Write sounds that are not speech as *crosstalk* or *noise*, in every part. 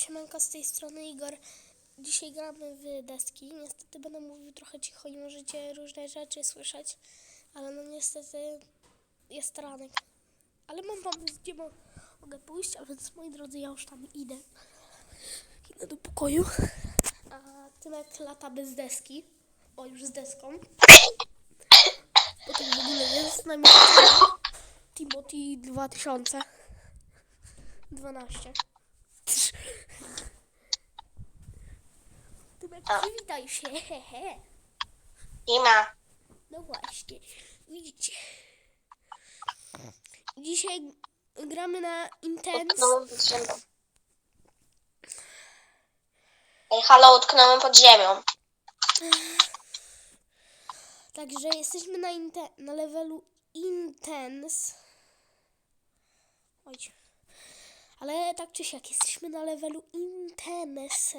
siemanko, z tej strony Igor. Dzisiaj gramy w deski. Niestety będę mówił trochę cicho i możecie różne rzeczy słyszeć, ale no niestety jest ranek. Ale mam pomysł, gdzie mo- mogę pójść, a więc moi drodzy, ja już tam idę. Idę do pokoju. A Tymek lata bez deski. O, już z deską. Potem w ogóle jest z nami Timothy 2012. Tymek, A. przywitaj się, hehe. Nie ma. No właśnie, widzicie. Dzisiaj gramy na Intense. Utknąłem pod ziemią. Ej, halo, utknąłem pod ziemią. Także jesteśmy na, inte- na levelu Intense. Oj. Ale tak czy siak, jesteśmy na levelu Intense.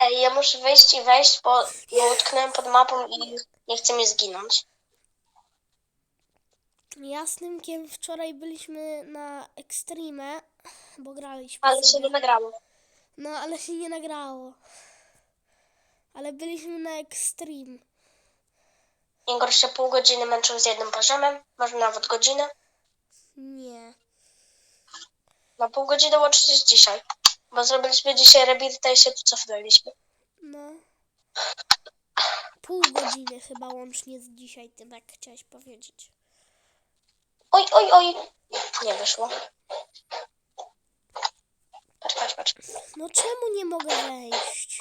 Ej, ja muszę wyjść i wejść, bo, bo utknąłem pod mapą i nie chce mi zginąć. Jasnymkiem wczoraj byliśmy na Extreme, bo graliśmy Ale się sobie. nie nagrało. No, ale się nie nagrało. Ale byliśmy na Extreme. Igor się pół godziny męczył z jednym poziomem, może nawet godzinę. Nie. No pół godziny łącznie z dzisiaj. Bo zrobiliśmy dzisiaj rebirta i się tu cofnęliśmy. No. Pół godziny chyba łącznie z dzisiaj, ty tak chciałeś powiedzieć. Oj, oj, oj. Nie wyszło. Patrz, patrz, patrz. No czemu nie mogę wejść?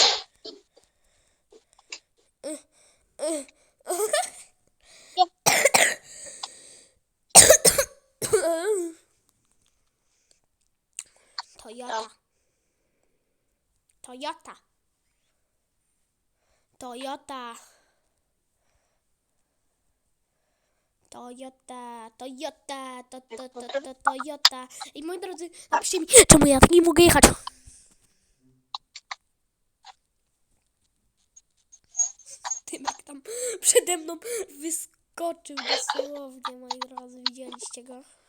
Toyota. Toyota. Toyota. Toyota, Toyota, to, to, to, to, Toyota. I moi drodzy, napiszcie mi, czemu ja tak nie mogę jechać. Tymek tam przede mną wyskoczył dosłownie, moi drodzy, widzieliście go?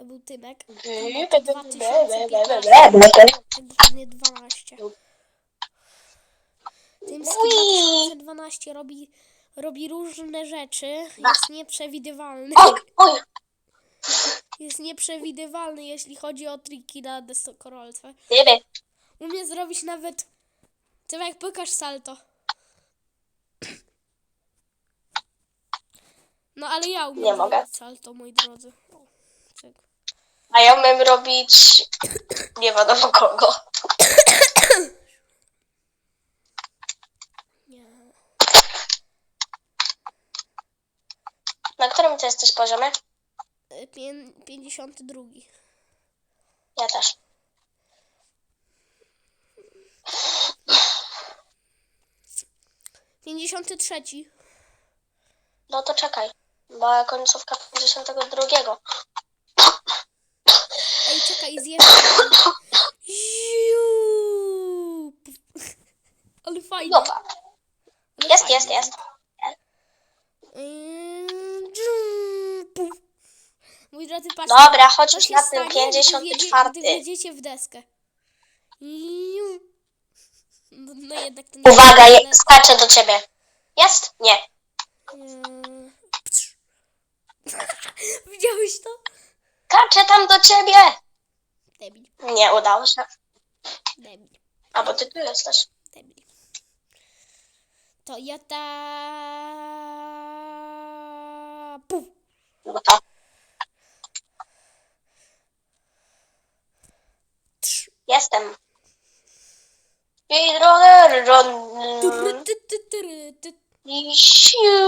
To był Tymek. Tymek 2015, dokładnie 12. Tymski 2012 robi, robi różne rzeczy, jest nieprzewidywalny. Jest nieprzewidywalny, jeśli chodzi o triki na destokorolce. Umie zrobić nawet... Tymek, pokaż salto. No ale ja umiem Nie mogę. salto, moi drodzy. O, cyk. A ja umiem robić nie wiadomo kogo. Na którym ty jesteś poziomie? Pię- 52. Ja też. Pięćdziesiąty trzeci. No to czekaj. Bo końcówka 52. Czekaj. Ziu! Ale fajnie. Dobra. Ale No Jest, fajnie. jest, jest. Puf. Mój drodzy, patrzcie. Dobra, chodź już na ten gdy wjedzie- 54. Gdy wjedziecie w deskę. No, no jednak nie Uwaga, jest je, skaczę do ciebie. Jest? Nie. *laughs* Widziałeś to? Skaczę tam do ciebie. Debil, Nie udało się. debil, A bo ty tu jesteś. debil. Toyota... Puf. No. Jestem. Ty, tyry, ty. I siu.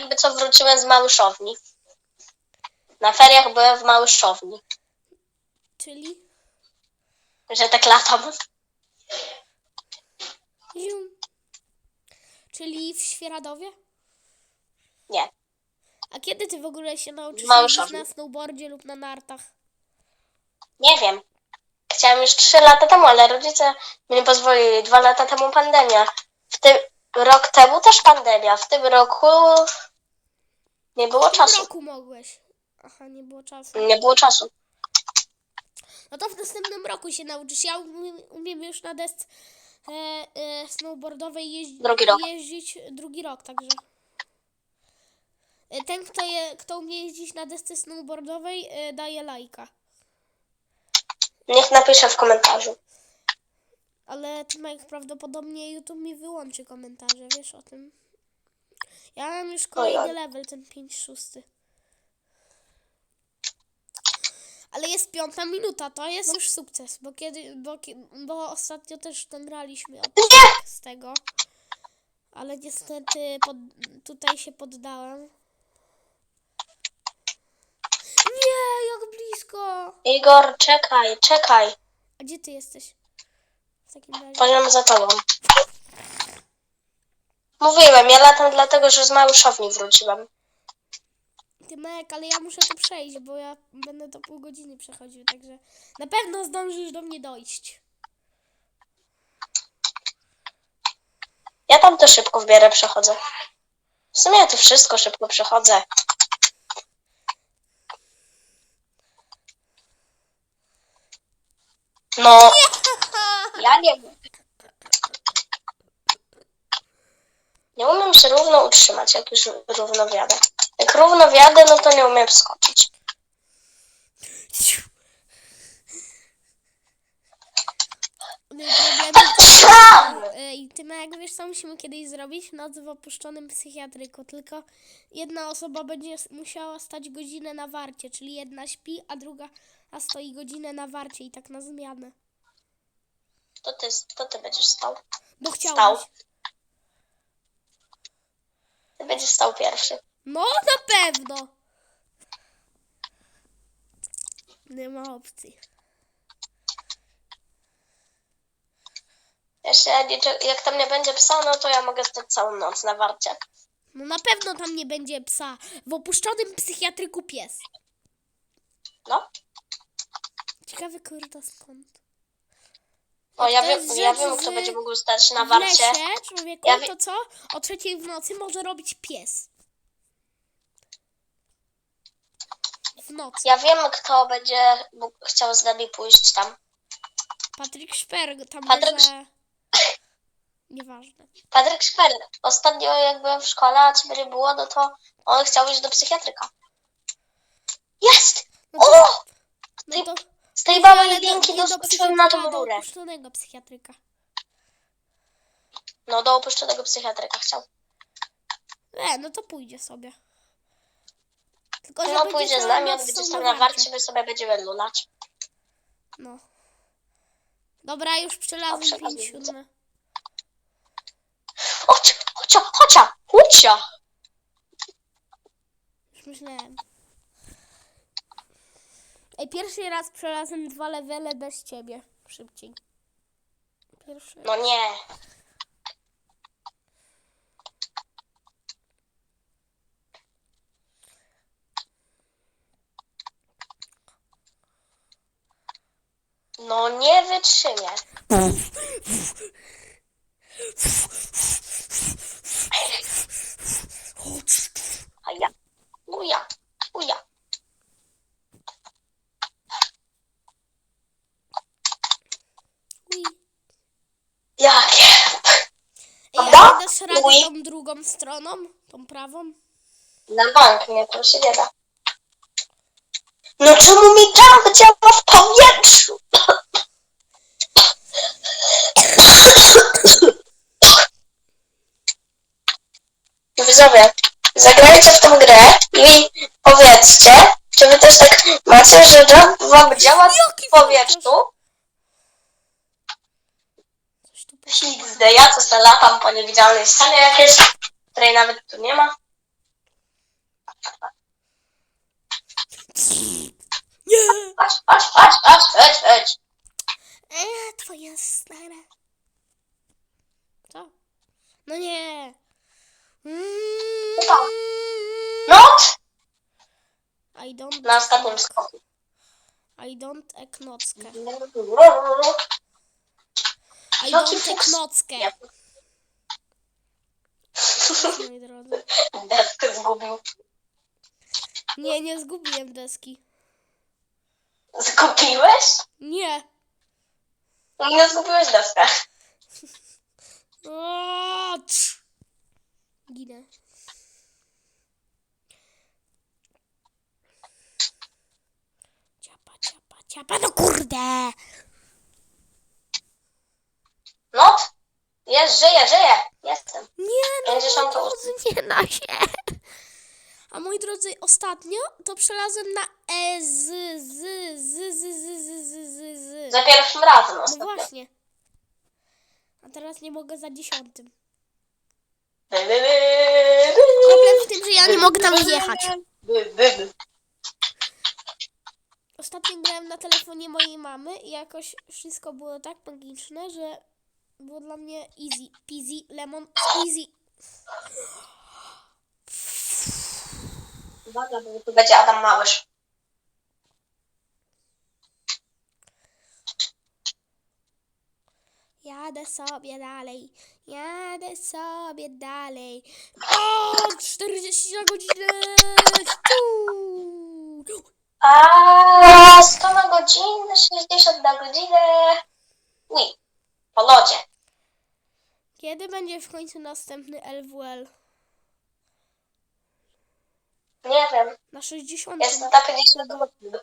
Jakby co wróciłem z Małyszowni. Na feriach byłem w Małyszowni. Czyli... Że tak latam. Czyli w Świeradowie? Nie. A kiedy ty w ogóle się nauczysz na snowboardzie lub na nartach? Nie wiem. Chciałem już 3 lata temu, ale rodzice mi nie pozwolili. Dwa lata temu pandemia. W tym, Rok temu też pandemia. W tym roku nie było W tym czasu. roku mogłeś. Aha, nie było czasu. Nie było czasu. No to w następnym roku się nauczysz. Ja umiem, umiem już na desce e, e, snowboardowej jeździć. Drugi rok. jeździć drugi rok, także. E, Ten, kto, je, kto umie jeździć na desce snowboardowej, e, daje lajka. Niech napisze w komentarzu. Ale Tymek prawdopodobnie YouTube mi wyłączy komentarze, wiesz o tym. Ja mam już kolejny level, ten 5-6. Ale jest piąta minuta, to jest już sukces, bo kiedy, bo, bo ostatnio też nagraliśmy odcinek z tego. Ale niestety pod, tutaj się poddałem. Nie, jak blisko! Igor, czekaj, czekaj. A gdzie ty jesteś? W takim razie. Poziom za tobą. Mówiłem, ja latam dlatego, że z Małyszowni wróciłam. Tymek, ale ja muszę to przejść, bo ja będę to pół godziny przechodził, także na pewno zdążysz do mnie dojść. Ja tam to szybko w miarę przechodzę. W sumie ja tu wszystko szybko przechodzę. No, *laughs* ja nie wiem. Nie umiem się równo utrzymać, jak już równo wjadę. Jak równo wjadę, no to nie umiem skoczyć. No i problem Sam! I Tymek, wiesz co musimy kiedyś zrobić? Noc w opuszczonym psychiatryku, tylko jedna osoba będzie musiała stać godzinę na warcie, czyli jedna śpi, a druga a stoi godzinę na warcie i tak na zmianę. To ty, to ty będziesz stał. No chciałbyś. Ty będziesz stał pierwszy. No na pewno. Nie ma opcji. Jeszcze nie, jak tam nie będzie psa, no to ja mogę stać całą noc na warcie. No na pewno tam nie będzie psa. W opuszczonym psychiatryku pies. No. Ciekawy kurde skąd. O, ja wiem, ja wiem, kto będzie mógł stać na w warcie. lesie, człowieku, Ja wie- to co? O trzeciej w nocy może robić pies. W nocy. Ja wiem, kto będzie mógł, chciał z nami pójść tam. Patryk Szperg tam Patryk może... *laughs* Nieważne. Patryk Szper. Ostatnio jak byłem w szkole, a ciebie nie było, no to on chciał iść do psychiatryka. Jest! No to, O! no to Z tej nie do doskoczyłem na tą do rurę. opuszczonego psychiatryka. No, do opuszczonego psychiatryka chciał. E, no to pójdzie sobie. Tylko, że No, będzie pójdzie z nami, on noc będzie stał na warcie, my sobie będziemy lulać. No. Dobra, już przelazłem Dobrze, 5 widzę. siódme. Chodź, chodź, chodź, chodź! Już myślałem. Ej, pierwszy raz przelazłem dwa levele bez ciebie. Szybciej. Pierwszy. No nie. No nie wytrzymie. A ja. Uja. Uj. Jakie? Ej, Dobra? A dasz radę Uj. tą drugą stroną? Tą prawą? Na bank, nie, to się nie da. No czemu mi jump działa w powietrzu? Widzowie, zagrajcie w tą grę i powiedzcie, czy wy też tak macie, że jump wam działa w powietrzu? XD, ja co se latam po niewidzialnej ścianie jakieś, której nawet tu nie ma. Nie! Chodź, chodź, chodź, chodź, chodź, chodź. Eee, twoja stara. Co? No nie. Mm, Co? Not! I don't Na ostatnim skoku. I don't eknockę. I Jaki don't fuks? eknockę. Nie. moi drodzy. Deskę zgubił. Nie, nie zgubiłem deski. Zgubiłeś? Nie. Nie zgubiłeś deskę. O. Ginę. Ciapa, ciapa, ciapa, no kurde! No, jest, żyje, żyje. Jestem. Nie, no 58. moi drodzy, nie da się. A moi drodzy, ostatnio to przelazłem na E, z, z, z, z, z, z, z, z, z. Za pierwszym razem No ostatnio. właśnie. A teraz nie mogę za dziesiątym. By, by, by, by. Problem w tym, że ja nie mogę tam wjechać. By, by, by. Ostatnio grałem na telefonie mojej mamy i jakoś wszystko było tak magiczne, że było dla mnie easy, peasy, lemon, squeezy. Uwaga, bo tu będzie Adam Małysz. Jadę sobie dalej, jadę sobie dalej. O, 40 na godzinę! Ciu! A 100 na godzinę, 60 na godzinę. Ui, po lodzie. Kiedy będzie w końcu następny LWL? Nie wiem, Na 60. jestem na 50 godzin.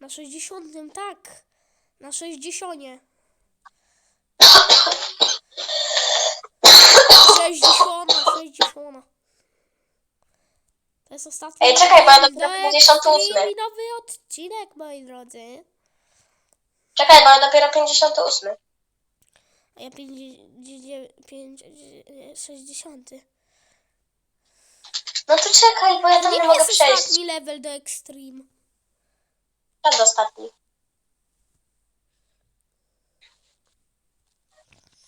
Na 60, tak. Na 60. 60, 60. To jest ostatni. Ej, czekaj, bo ja dopiero do 58. Extreme i nowy odcinek, moi drodzy. Czekaj, no dopiero 58. A ja 5, 60. No to czekaj, bo ja tam nie, Nie mogę jest przejść. ostatni level do Extreme. Przedostatni.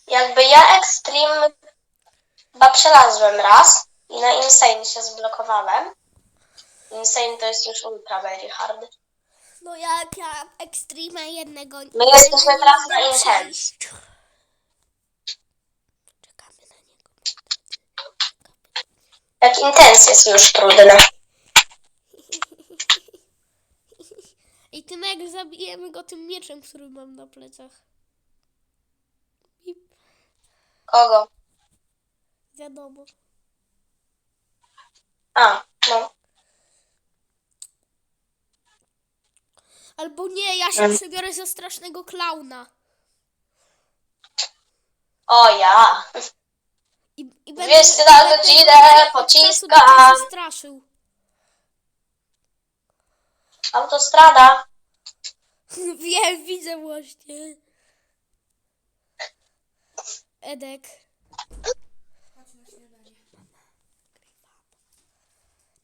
Jakby ja Extreme chyba przelazłem raz i na Insane się zblokowałem. Insane to jest już ultra very hard. No jak ja Extreme jednego. My jesteśmy teraz na Intense. przejść. Czekamy na niego. Jak Intense jest już trudne. *laughs* I tym jak zabijemy go tym mieczem, który mam na plecach. I Kogo? wiadomo. A, no. Albo nie, ja się przebiorę za strasznego klauna. O ja. I, i 200 na będę- godzinę, będę od czasu do pociskam. czasu straszył. Autostrada. *laughs* Wiem, widzę właśnie. Edek.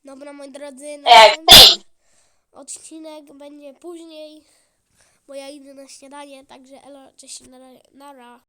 Dobra, moi drodzy, następny Extreme. odcinek będzie później, bo ja idę na śniadanie, także elo, cześć, nara. nara.